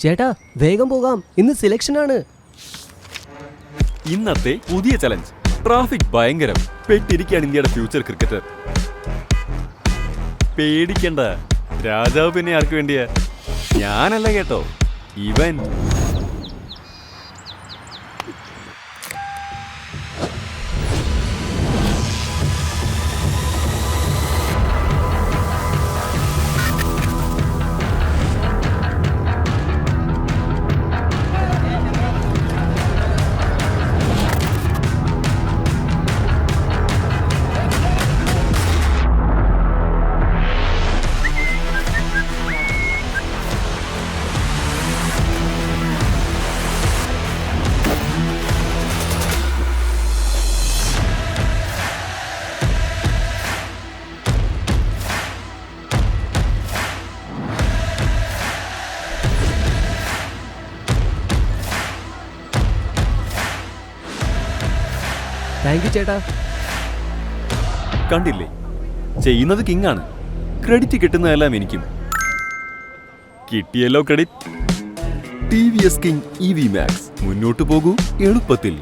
ചേട്ടാ വേഗം പോകാം. ഇന്ന് സെലക്ഷൻ ആണ്. ഇന്നത്തെ പുതിയ ചലഞ്ച് ട്രാഫിക് ഭയങ്കരം. പെട്ടിരിക്കുകയാണ് ഇന്ത്യയുടെ ഫ്യൂച്ചർ ക്രിക്കറ്റർ പേടിക്കണ്ട. രാജാവ് പിന്നെ ആർക്ക് വേണ്ടിയാ? ഞാനല്ല കേട്ടോ. ഇവൻ. താങ്ക് യു ചേട്ടാ. കണ്ടില്ലേ? ചെയ്യുന്നത് കിങ് ആണ്. ക്രെഡിറ്റ് കിട്ടുന്നതെല്ലാം എനിക്കും. കിട്ടിയല്ലോ credit T V S king E V max മുന്നോട്ട് പോകൂ എളുപ്പത്തിൽ.